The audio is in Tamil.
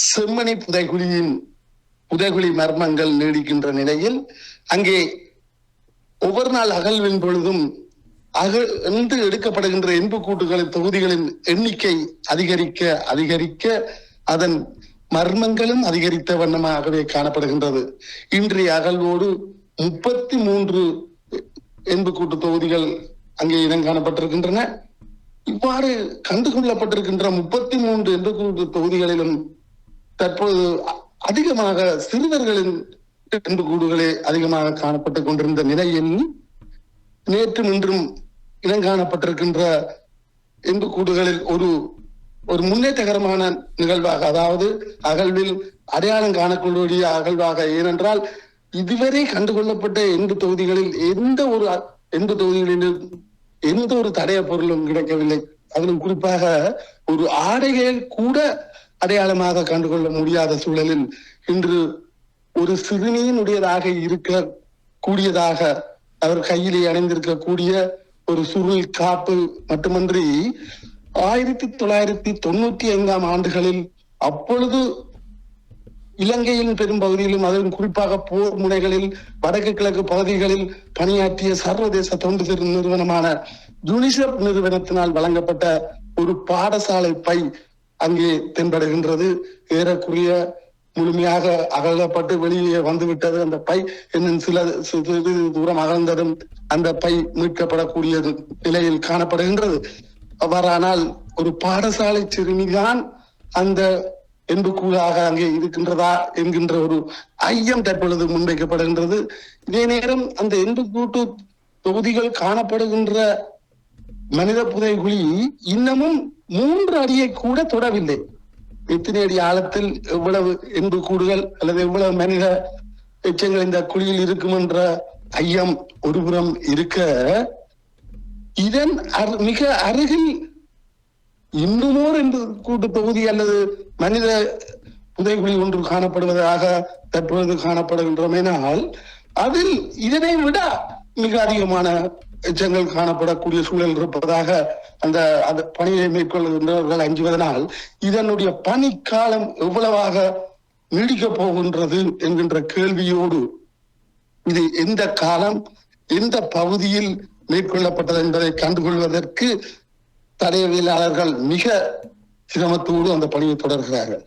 செம்மணி புதைகுழியின் புதைகுழி மர்மங்கள் நீடிக்கின்ற நிலையில் அங்கே ஒவ்வொரு நாள் அகழ்வின் பொழுதும் அகழ்ந்து எடுக்கப்படுகின்ற எண்புக்கூட்டுகளின் தொகுதிகளின் எண்ணிக்கை அதிகரிக்க அதிகரிக்க அதன் மர்மங்களும் அதிகரித்த வண்ணமாகவே காணப்படுகின்றது. இன்றைய அகழ்வோடு முப்பத்தி மூன்று எண்புக்கூட்டு தொகுதிகள் அங்கே இனம் காணப்பட்டிருக்கின்றன. இவ்வாறு கண்டுகொள்ளப்பட்டிருக்கின்ற முப்பத்தி மூன்று எண்புக்கூட்டு தொகுதிகளிலும் தற்போது அதிகமாக சிறுவர்களின் எண்புக்கூடுகளே அதிகமாக காணப்பட்டுக் கொண்டிருந்த நிலையில் நேற்றும் இன்றும் இனங்காணப்பட்டிருக்கின்ற எண்புக்கூடுகளில் ஒரு ஒரு முன்னேற்றகரமான நிகழ்வாக அதாவது அகழ்வில் அடையாளம் காணக்கூடிய அகழ்வாக. ஏனென்றால் இதுவரை கண்டுகொள்ளப்பட்ட எண்பு தொகுதிகளில் எந்த ஒரு அ- எண்பு தொகுதிகளிலும் எந்த ஒரு தடைய பொருளும் கிடைக்கவில்லை. அதிலும் குறிப்பாக ஒரு ஆடையை கூட அடையாளமாக கண்டுகொள்ள முடியாத சூழலில் இன்று ஒரு சிறுமியினுடையதாக இருக்க கூடியதாக அவர் கையிலே அணிந்திருக்கக்கூடிய ஒரு சுருள் காப்பு மட்டுமன்றி ஆயிரத்தி தொள்ளாயிரத்தி தொண்ணூத்தி ஐந்தாம் ஆண்டுகளில் அப்பொழுது இலங்கையின் பெரும்பகுதியிலும் அதிலும் குறிப்பாக போர் முனைகளில் வடக்கு கிழக்கு பகுதிகளில் பணியாற்றிய சர்வதேச தொண்டு நிறுவனமான யூனிசெப் நிறுவனத்தினால் வழங்கப்பட்ட ஒரு பாடசாலை பை அங்கே தென்படுகின்றது. ஏறக்குரிய முழுமையாக அகலப்பட்டு வெளியே வந்துவிட்டது அந்த பை. இன்னும் சில சிறிது தூரம் அகழ்ந்ததும் அந்த பை மீட்கப்படக்கூடிய நிலையில் காணப்படுகின்றது. அவ்வாறானால் ஒரு பாடசாலை சிறுமிதான் அந்த என்புக்கூடாக அங்கே இருக்கின்றதா என்கின்ற ஒரு ஐயம் தற்பொழுது முன்வைக்கப்படுகின்றது. இதே நேரம் அந்த என்புக்கூட்டு தொகுதிகள் காணப்படுகின்ற மனித புதைகுழி இன்னமும் மூன்று அடியை கூட தொடவில்லை. எத்தனை அடி ஆழத்தில் எவ்வளவு என்பு கூடுகள் அல்லது எவ்வளவு மனித எச்சங்கள் இந்த குழியில் இருக்கும் என்ற ஐயம் ஒருபுறம் இருக்க இதன் அரு- மிக அருகில் இன்னுமோர் என்று கூட்டு தொகுதி அல்லது மனித புதைகுழி ஒன்று காணப்படுவதாக தற்பொழுது காணப்படுகின்றோமேனால் அதில் இதனை விட மிக அதிகமான எச்சங்கள் காணப்படக்கூடிய சூழல் இருப்பதாக அந்த அந்த பணியை மேற்கொள்கின்றவர்கள் அஞ்சுவதனால் இதனுடைய பணிக்காலம் எவ்வளவாக நீடிக்கப் போகின்றது என்கின்ற கேள்வியோடு இது எந்த காலம் எந்த பகுதியில் மேற்கொள்ளப்பட்டது என்பதை கண்டுகொள்வதற்கு தடயவியலாளர்கள் மிக சிரமத்தோடு அந்த பணியை தொடர்கிறார்கள்.